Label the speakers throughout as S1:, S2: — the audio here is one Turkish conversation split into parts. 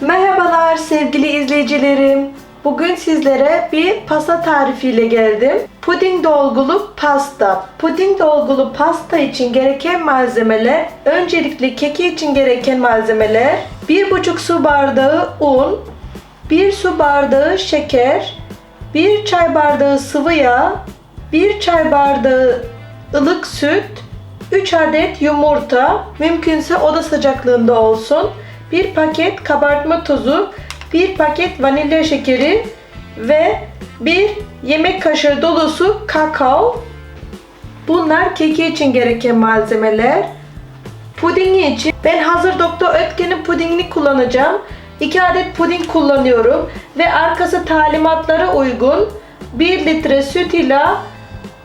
S1: Merhabalar sevgili izleyicilerim. Bugün sizlere bir pasta tarifiyle geldim. Puding dolgulu pasta. Puding dolgulu pasta için gereken malzemeler, öncelikle keki için gereken malzemeler, 1,5 su bardağı un, 1 su bardağı şeker, 1 çay bardağı sıvı yağ, 1 çay bardağı ılık süt, 3 adet yumurta, mümkünse oda sıcaklığında olsun, 1 paket kabartma tozu, 1 paket vanilya şekeri ve 1 yemek kaşığı dolusu kakao. Bunlar keki için gereken malzemeler. Pudingi için ben hazır Doktor Ötker'in pudingini kullanacağım. 2 adet puding kullanıyorum ve arkası talimatlara uygun 1 litre süt ile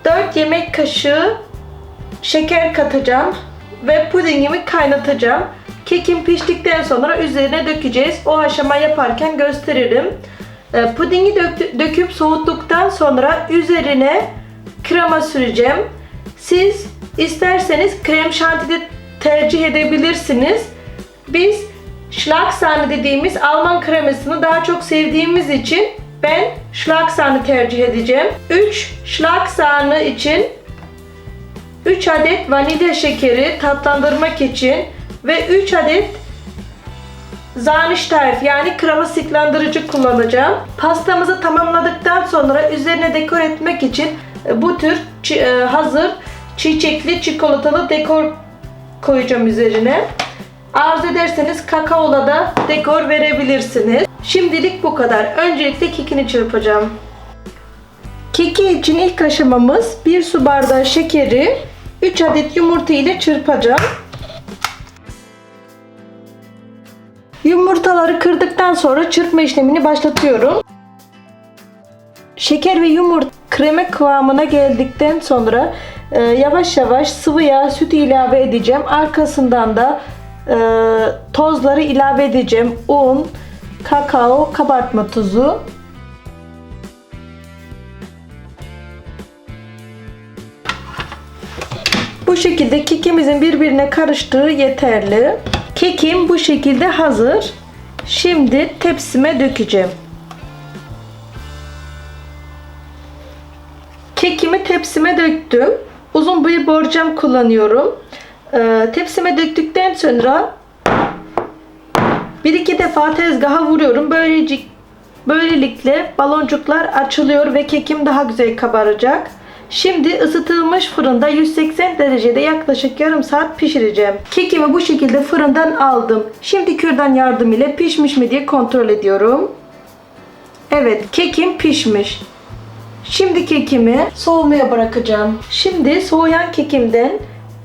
S1: 4 yemek kaşığı şeker katacağım ve pudingimi kaynatacağım. Kekim piştikten sonra üzerine dökeceğiz. O aşama yaparken gösteririm. E, Pudingi döküp soğuttuktan sonra üzerine krema süreceğim. Siz isterseniz krem şanti de tercih edebilirsiniz. Biz Schlagsahne dediğimiz Alman kremasını daha çok sevdiğimiz için ben Schlagsahne tercih edeceğim. 3 Schlagsahne için 3 adet vanilya şekeri tatlandırmak için ve 3 adet Zanişterf yani krema sıklandırıcı kullanacağım. Pastamızı tamamladıktan sonra üzerine dekor etmek için e, bu tür e, hazır çiçekli çikolatalı dekor koyacağım üzerine. Arzu ederseniz kakaola da dekor verebilirsiniz. Şimdilik bu kadar. Öncelikle kekini çırpacağım. Keki için ilk aşamamız 1 su bardağı şekeri 3 adet yumurta ile çırpacağım. Yumurtaları kırdıktan sonra çırpma işlemini başlatıyorum. Şeker ve yumurta krema kıvamına geldikten sonra e, yavaş yavaş sıvı yağ, süt ilave edeceğim. Arkasından da e, tozları ilave edeceğim. Un, kakao, kabartma tuzu. Bu şekilde kekimizin birbirine karıştığı yeterli. Kekim bu şekilde hazır. Şimdi tepsime dökeceğim. Kekimi tepsime döktüm. Uzun bir borcam kullanıyorum. Ee, tepsime döktükten sonra bir iki defa tezgaha vuruyorum. Böylece, böylelikle baloncuklar açılıyor ve kekim daha güzel kabaracak. Şimdi ısıtılmış fırında 180 derecede yaklaşık yarım saat pişireceğim. Kekimi bu şekilde fırından aldım. Şimdi kürdan yardımıyla pişmiş mi diye kontrol ediyorum. Evet, kekim pişmiş. Şimdi kekimi soğumaya bırakacağım. Şimdi soğuyan kekimden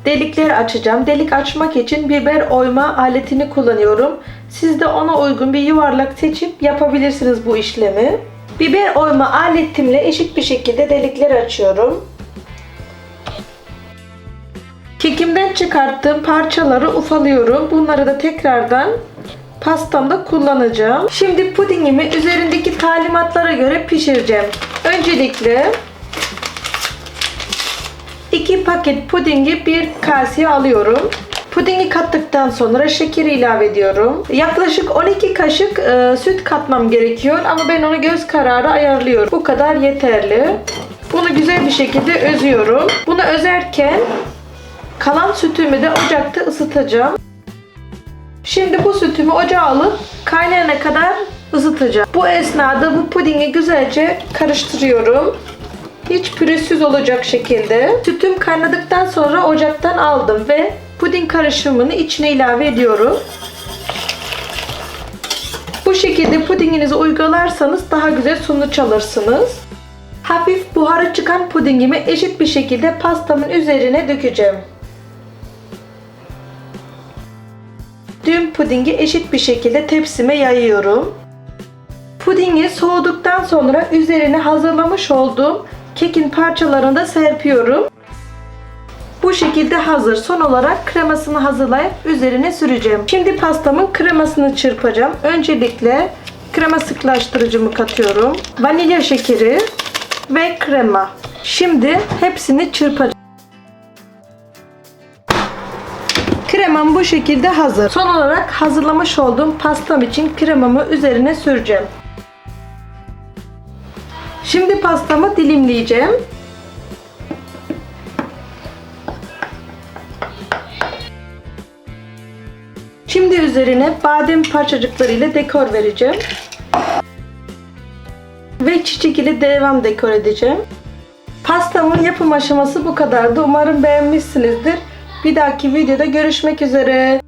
S1: delikler açacağım. Delik açmak için biber oyma aletini kullanıyorum. Siz de ona uygun bir yuvarlak seçip yapabilirsiniz bu işlemi. Biber oyma aletimle eşit bir şekilde delikler açıyorum. Kekimden çıkarttığım parçaları ufalıyorum. Bunları da tekrardan pastamda kullanacağım. Şimdi pudingimi üzerindeki talimatlara göre pişireceğim. Öncelikle 2 paket pudingi bir kaseye alıyorum. Pudingi kattıktan sonra şekeri ilave ediyorum. Yaklaşık 12 kaşık e, süt katmam gerekiyor ama ben onu göz kararı ayarlıyorum. Bu kadar yeterli. Bunu güzel bir şekilde özüyorum. Bunu özerken kalan sütümü de ocakta ısıtacağım. Şimdi bu sütümü ocağa alıp kaynayana kadar ısıtacağım. Bu esnada bu pudingi güzelce karıştırıyorum. Hiç pürüzsüz olacak şekilde. Sütüm kaynadıktan sonra ocaktan aldım ve puding karışımını içine ilave ediyorum. Bu şekilde pudinginizi uygularsanız daha güzel sonuç alırsınız. Hafif buharı çıkan pudingimi eşit bir şekilde pastamın üzerine dökeceğim. Tüm pudingi eşit bir şekilde tepsime yayıyorum. Pudingi soğuduktan sonra üzerine hazırlamış olduğum kekin parçalarını da serpiyorum. Bu şekilde hazır. Son olarak kremasını hazırlayıp üzerine süreceğim. Şimdi pastamın kremasını çırpacağım. Öncelikle krema sıklaştırıcımı katıyorum. Vanilya şekeri ve krema. Şimdi hepsini çırpacağım. Kremam bu şekilde hazır. Son olarak hazırlamış olduğum pastam için kremamı üzerine süreceğim. Şimdi pastamı dilimleyeceğim. Şimdi üzerine badem parçacıkları ile dekor vereceğim. Ve çiçek ile devam dekor edeceğim. Pastamın yapım aşaması bu kadardı. Umarım beğenmişsinizdir. Bir dahaki videoda görüşmek üzere.